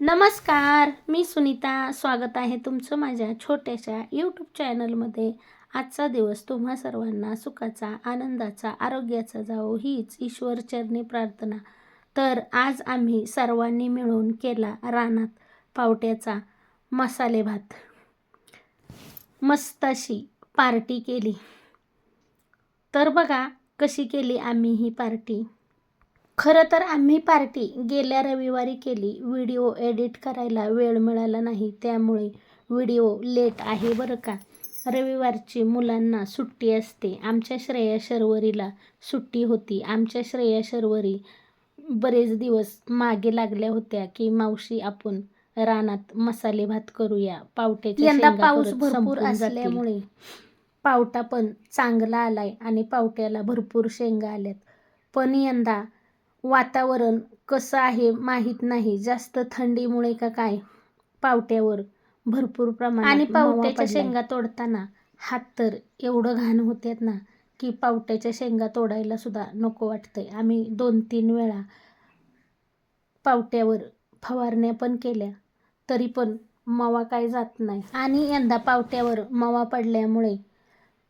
नमस्कार मी सुनीता. स्वागत आहे तुमचं माझ्या छोट्याशा यूट्यूब चॅनलमध्ये आजचा दिवस तुम्हा सर्वांना सुखाचा आनंदाचा आरोग्याचा जावो हीच ईश्वरचरणी प्रार्थना. तर आज आम्ही सर्वांनी मिळून केला रानात पावट्याचा मसाले भात. मस्त अशी पार्टी केली. तर बघा कशी केली आम्ही ही पार्टी. खरं तर आम्ही पार्टी गेल्या रविवारी केली. व्हिडिओ एडिट करायला वेळ मिळाला नाही. त्यामुळे व्हिडिओ लेट आहे बरं का? रविवारची मुलांना सुट्टी असते. आमच्या श्रेया शर्वरीला सुट्टी होती. आमच्या श्रेया शर्वरी बरेच दिवस मागे लागल्या होत्या की मावशी आपण रानात मसाले भात करूया. पावट्याच्या यंदा पाऊस भरपूर. असल्यामुळे. पावटा पण चांगला आलाय आणि पावट्याला भरपूर शेंगा आल्यात. पण यंदा वातावरण कसं आहे माहीत नाही. जास्त थंडीमुळे का काय? पावट्यावर भरपूर प्रमाणात आणि पावट्याच्या. शेंगा तोडताना हात तर एवढं घाण होतात ना की पावट्याच्या शेंगा तोडायला सुद्धा नको वाटतंय. आम्ही दोन तीन वेळा पावट्यावर फवारण्या पण केल्या तरी पण मवा काय जात नाही. आणि यंदा पावट्यावर मवा पडल्यामुळे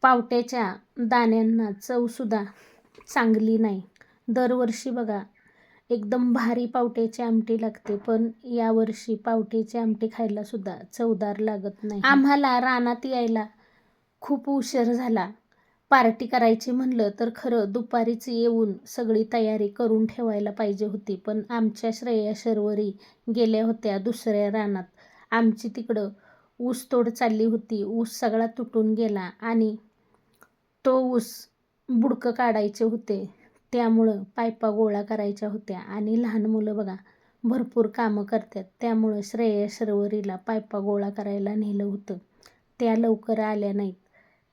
पावट्याच्या दाण्यांना चवसुद्धा चांगली नाही. दरवर्षी बघा एकदम भारी पावट्याची आमटी लागते पण यावर्षी पावट्याची आमटी खायला सुद्धा चवदार लागत नाही. आम्हाला रानात यायला खूप उशीर झाला. पार्टी करायची म्हणलं तर खरं दुपारीच येऊन सगळी तयारी करून ठेवायला पाहिजे होती पण आमच्या श्रेया शर्वरी गेल्या होत्या दुसऱ्या रानात. आमची तिकडं ऊस तोड चालली होती ऊस सगळा तुटून गेला आणि तो ऊस बुडकं काढायचे होते. त्यामुळं पायपा गोळा करायच्या होत्या आणि लहान मुलं बघा भरपूर कामं करतात. त्यामुळं श्रेया शर्वरीला पायपा गोळा करायला नेलं होतं. त्या लवकर आल्या नाहीत.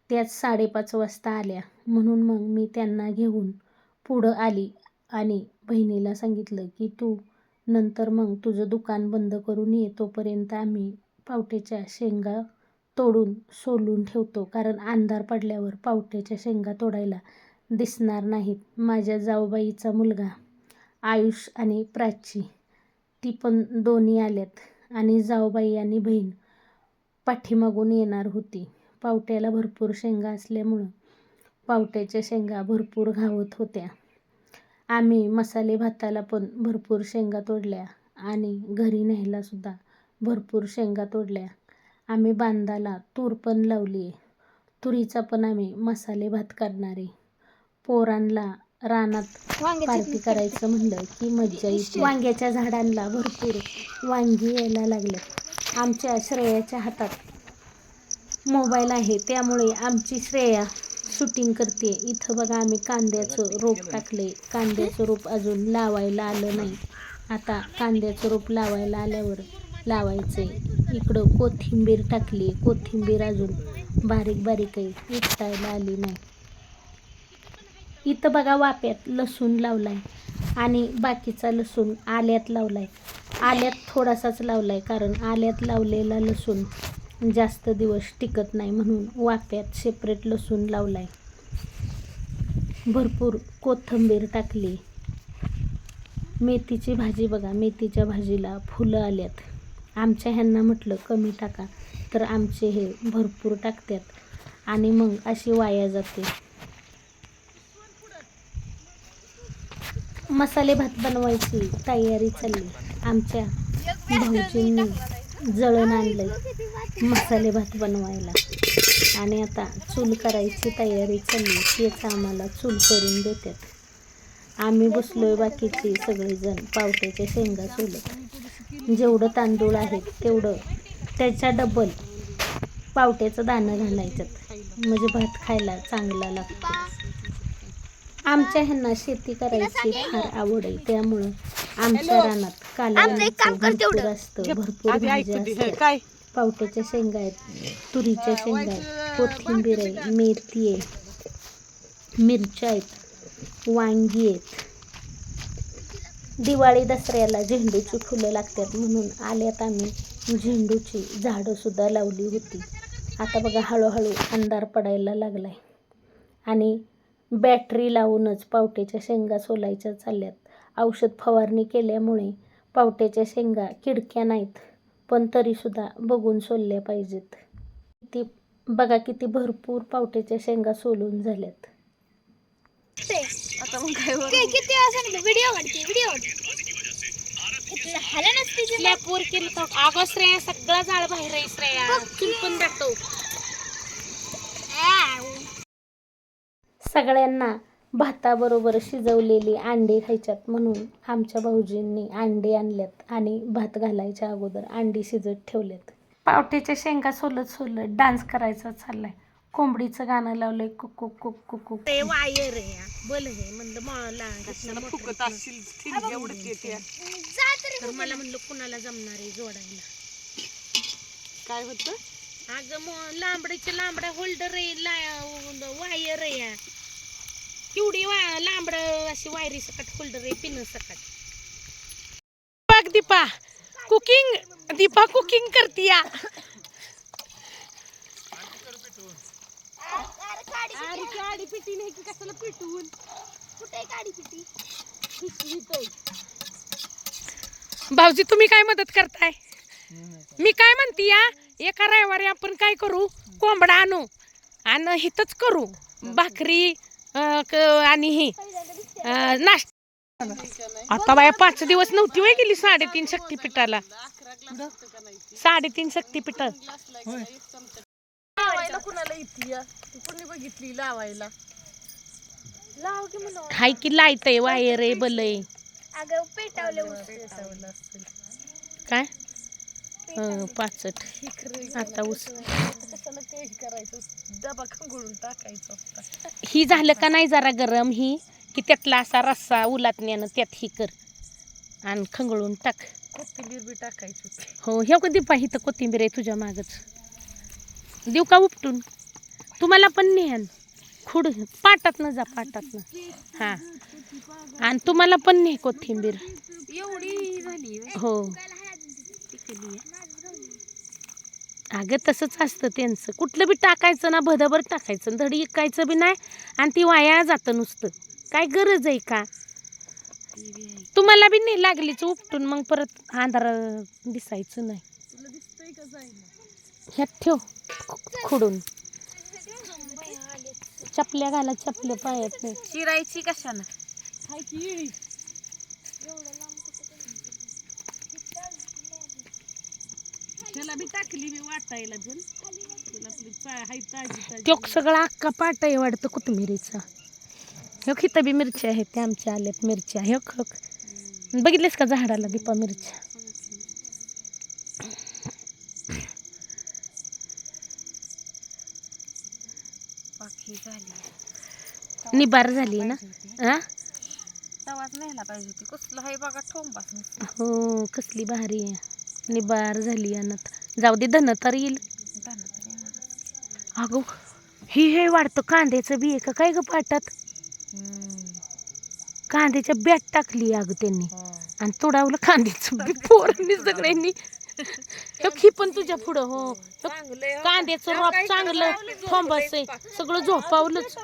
त्याच साडेपाच वाजता आल्या. म्हणून मग मी त्यांना घेऊन पुढं आली आणि बहिणीला सांगितलं की तू नंतर मग तुझं दुकान बंद करून ये तोपर्यंत आम्ही पावट्याच्या शेंगा तोडून सोलून ठेवतो. कारण अंधार पडल्यावर पावट्याच्या शेंगा तोडायला दिसणार नाहीत. माझ्या जाऊबाईचा मुलगा आयुष आणि प्राची ती पण दोन्ही आल्यात आणि जाऊबाई आणि बहीण पाठीमागून येणार होती. पावट्याला भरपूर शेंगा असल्यामुळं पावट्याच्या शेंगा भरपूर घावत होत्या. आम्ही मसाले भाताला पण भरपूर शेंगा तोडल्या आणि घरी न्यायलासुद्धा भरपूर शेंगा तोडल्या. आम्ही बांधाला तूर पण लावली आहे तुरीचा पण आम्ही मसाले भात करणार. आहे पोरांना रानात पार्टी करायचं म्हणलं की मज्जा येते. वांग्याच्या झाडांना भरपूर वांगी यायला लागले आमच्या श्रेयाच्या हातात मोबाईल आहे. त्यामुळे आमची श्रेया शूटिंग करते. इथं बघा आम्ही कांद्याचं रोप टाकले कांद्याचं रोप अजून लावायला आलं नाही. आता कांद्याचं रोप लावायला आल्यावर लावायचं आहे इकडं कोथिंबीर टाकली. कोथिंबीर अजून बारीक बारीक आहे. उपटायला आली नाही. इथं बघा वाप्यात लसूण लावलाय. आणि बाकीचा लसूण आल्यात लावलाय. आल्यात थोडासाच लावलाय कारण आल्यात लावलेला लसूण जास्त दिवस टिकत नाही म्हणून वाप्यात सेपरेट लसूण लावलाय. भरपूर कोथिंबीर टाकली. मेथीची भाजी बघा मेथीच्या भाजीला फुलं आल्यात. आमच्या ह्यांना म्हटलं कमी टाका. तर आमचे हे भरपूर टाकतात आणि मग अशी वाया जाते. मसाले भात बनवायची तयारी चालली. आमच्या भाऊजींनी जळण आणलंय मसाले भात बनवायला. आणि आता चूल करायची तयारी चालली. तेच आम्हाला चूल करून देतात. आम्ही बसलोय बाकीचे सगळेजण पावट्याच्या शेंगा चुलत जेवढं तांदूळ आहे तेवढं त्याच्या डबल पावट्याचं दाणं घालायचं. म्हणजे भात खायला चांगला लागतो. आमच्या ह्यांना शेती करायची फार आवड आहे त्यामुळं आमच्या रानात कालव्यांचं भरपूर असतं भरपूर भाज्या असतात. पावट्याच्या शेंगा आहेत तुरीच्या शेंगा आहेत कोथिंबीर आहे मेथी आहे मिरच्या आहेत वांगी आहेत. दिवाळी दसऱ्याला झेंडूची फुलं लागतात म्हणून आल्यात आम्ही. झेंडूची झाडंसुद्धा लावली होती. आता बघा हळूहळू अंधार पडायला लागलाय. आणि बॅटरी लावूनच पावट्याच्या शेंगा सोलायच्या चालल्यात. औषध फवारणी केल्यामुळे पावट्याच्या शेंगा किडक्या नाहीत पण तरीसुद्धा बघून सोलल्या पाहिजेत. ती बघा किती भरपूर पावट्याच्या शेंगा सोलून झाल्यात. आता मग काय बरं? किती वेळा सांगितलं व्हिडिओ काढते व्हिडिओ झालं नसते स्लॅपवर केलं तर अगं श्रेया सगळा जाळ बाहेर आहे श्रेया चूल पण दाखव सगळ्यांना भाताबरोबर शिजवलेली अंडी खायच्यात म्हणून आमच्या भाऊजींनी अंडी आणल्यात आणि भात घालायच्या अगोदर अंडी शिजत ठेवल्यात. पावट्याच्या शेंगा सोलत सोलत डान्स करायचा चाललाय. कोंबडीचं गाणं लावलंय कुक कुक कुक कुक कुक. ते वायर बोल हे म्हणलं मला कशाला फुकत असतील येते तर मला म्हणलं कुणाला जमणार आहे जोडायला? काय होतं? अगं मग लांबड्याचे लांबडा होल्डर आहे ला वायर आहे या केवढी वा लांबड अशी वायरी सकट होल्डर आहे पिन सकट. बघ दीपा कुकिंग दीपा कुकिंग करतीया. गाडी पिटी नाही की कशाला पिटवून कुठे पिटी? भाऊजी तुम्ही काय मदत करताय? मी काय म्हणते या एका रविवारी आपण काय करू? कोंबडा आणू. आणि हिथंच करू. भाकरी आणि ही नाश्ता. आता बाया पाच दिवस नव्हती वय गेली साडेतीन शक्तीपीठाला. साडेतीन शक्तीपीठ. लावायला कुणाला कोणी बघितली लावायला? लाव की म्हणून हाय की लायत आहे वायर आहे बल आहे अगं पेटावले पेटावलं असेल काय? पाचट. आता ऊस. हे ही झालं का नाही जरा गरम ही? की त्यातला असा रस्सा उलाटण्यानं त्यात ही कर. आणि खंगळून टाक. कोथिंबीर बी टाकायची हो हे कधी पाहिजे कोथिंबीर आहे तुझ्या मागच? देऊ का उपटून? तुम्हाला पण नेहन. खुड पाटात न जा पाटात न हा. आणि तुम्हाला पण ने कोथिंबीर. एवढी झाली हो. अगं तसंच असतं त्यांचं. कुठलं बी टाकायचं ना भदभर टाकायचं. धडी इकायचं बी नाही आणि ती वाया जातं नुसतं. काय गरज आहे का? तुम्हाला बी नाही लागलीच उपटून मग परत अंधार दिसायचं नाही. तुला दिसतंय का जायला ह्यात ठेव खुडून. चपल्या घाला चपल्या पायात. नाही चिरायची कशानं हाय की त्याला बी टाकली मी वाटायला पण. तुला आपली चा- हाय ताजी ताजी. तो सगळा अख्खा पाट आहे वाटतं कोथिंबिरीचा. ह्यो खिता बी मिरच्या आहेत त्या आमच्या आल्यात मिरच्या ह्यो खक बघितलेस का झाडाला दीपा मिरच्या पाखी झाली. निबार झाली ना? हा तवाच न्यायला पाहिजे होती. कसलं हाय बघा ठोंबाच. हो कसली भारी आहे. निबार झाली अनत जाऊ दे धन तर येईल. अगो ही हे वाढतं कांद्याचं बी आहे का काय ग पाटात. कांद्याच्या बॅट टाकली अगं त्यांनी. आणि तोडावलं कांद्याचं बी पोरांनी सगळ्यांनी हे पण तुझ्या पुढं हो हे. कांद्याचं रोप चांगलं? थोंबाच आहे सगळं झोपावलंच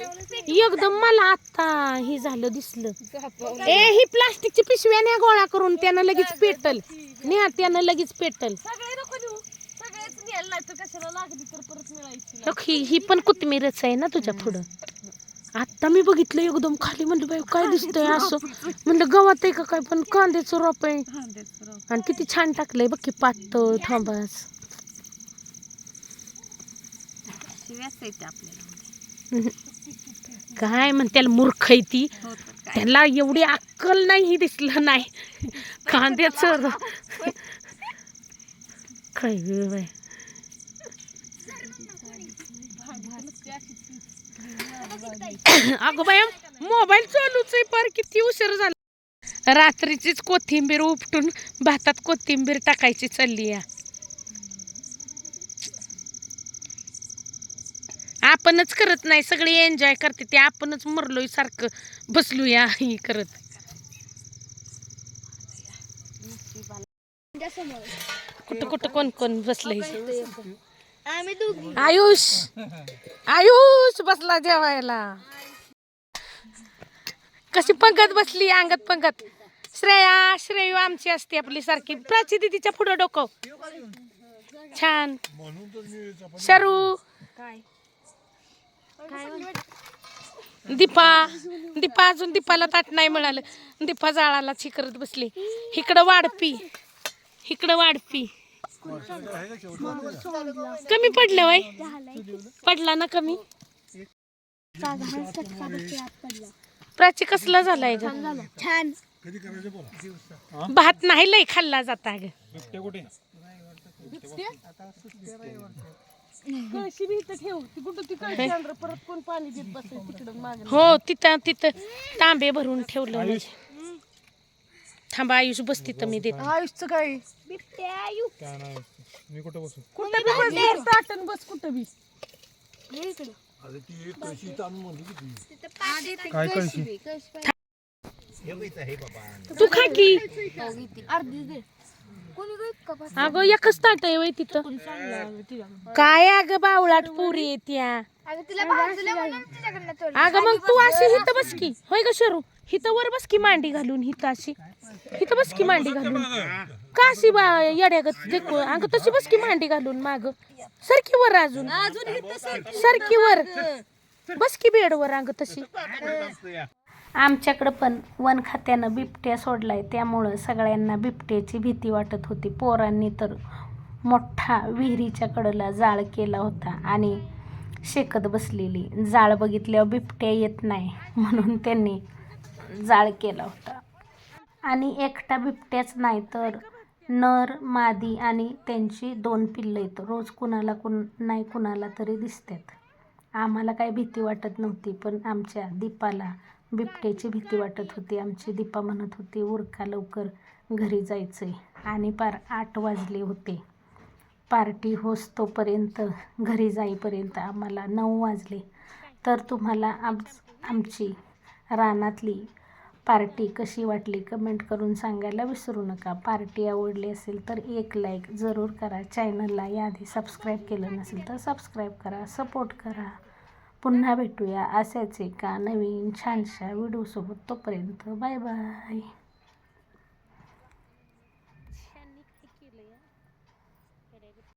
एकदम मला आता हे झालं दिसलं. ए ही प्लास्टिकची पिशव्या न्या गोळा करून त्यानं लगेच पेटल. न्या त्यानं लगेच पेटल. हे ही ही पण कोथिंबीरच आहे ना तुझ्या पुढं. आता मी बघितलं एकदम खाली. म्हणलं बाई काय दिसतंय असं? म्हणलं गवत आहे का काय? पण कांद्याचं रोप आहे. आणि किती छान टाकलंय बघ की पातळ थांबास. शिव्याच येते आपल्याला. काय म्हण त्याला मूर्ख आहे ती. हो. त्याला एवढी अक्कल नाही दिसलं नाही. कांद्याचं काय बाई. अगं बाया मोबाईल चालूच आहे पार किती उशीर झाला. रात्रीचीच कोथिंबीर उपटून भातात कोथिंबीर टाकायची चालली या आपणच करत नाही सगळे एन्जॉय करते ते आपणच मरलोय सारखं बसलूया ही करत. कुठं कुठं कोण कोण बसलंय? आयुष! आयुष बसला जेवायला. कशी पंगत बसली अंगत पंगत. श्रेया श्रेयू आमची असते आपली सारखी. प्राची दिदीच्या पुढं डोकं. छान. शरू. काय? दीपा दीपा अजून दीपाला ताट नाही मिळालं. दीपा जाळाला चिकरत बसली. इकडं वाढपी इकडं वाढपी कमी पडलं वय पडला ना कमी? प्राची कसला झालाय छान. भात नाही लय खाल्ला जाता ग. कळशी बी इथं ठेव. ती कुठं ती कळशी आणलं परत कोण पाणी देत बसेल तिकडं मागे हो तिथं तिथं तांबे भरून ठेवलं म्हणजे थांबा आयुष बस तिथं मी देते. आयुषचं काय? बिबट्या यू कुठं बी बस ताटन बस कुठं बी? काय कळशी तू खा की. अर्धी दे. अगं एकच ताट आहे वय तिथं. काय अगं बावळाट पुरी येत्या अगं तिला भाजलं म्हणून तिच्याकडनं तोडलं अगं मग तू अशी हिथं बस की. होय ग शरू? हिथं वर बस की मांडी घालून हिथं अशी. हिथं बस की मांडी घालून. का अशी बा येड्यागत देखो? अगं तशी बस की मांडी घालून माग. सरकी वर अजून. सरकी वर. बस की बेडवर अगं तशी. आमच्याकडं पण वन खात्यानं बिबट्या आहे त्यामुळं सगळ्यांना बिबट्याची भीती वाटत होती. पोरांनी तर मोठा विहिरीच्या कडेला जाळ केला होता आणि शेकत बसलेली. जाळ बघितल्यावर बिबट्या येत नाही म्हणून त्यांनी जाळ केला होता. आणि एकटा बिबट्याच नाही तर नर मादी आणि त्यांची दोन पिल्लं आहेत. रोज कुणाला कुण नाही कुणाला तरी दिसतात. आम्हाला काही भीती वाटत नव्हती पण आमच्या दीपाला बिबट्याची भीती वाटत होती. आमची दीपा म्हणत होती उरका लवकर घरी जायचं आहे आणि पार आठ वाजले होते. पार्टी होस तोपर्यंत घरी जाईपर्यंत आम्हाला नऊ वाजले. तर तुम्हाला आम आमची रानातली पार्टी कशी वाटली कमेंट करून सांगायला विसरू नका. पार्टी आवडली असेल तर एक लाईक जरूर करा. चॅनलला याआधी सबस्क्राईब केलं नसेल तर सबस्क्राईब करा. सपोर्ट करा. पुन्हा भेटूया असेच एका नवीन छानशा व्हिडिओसोबत तोपर्यंत बाय बाय.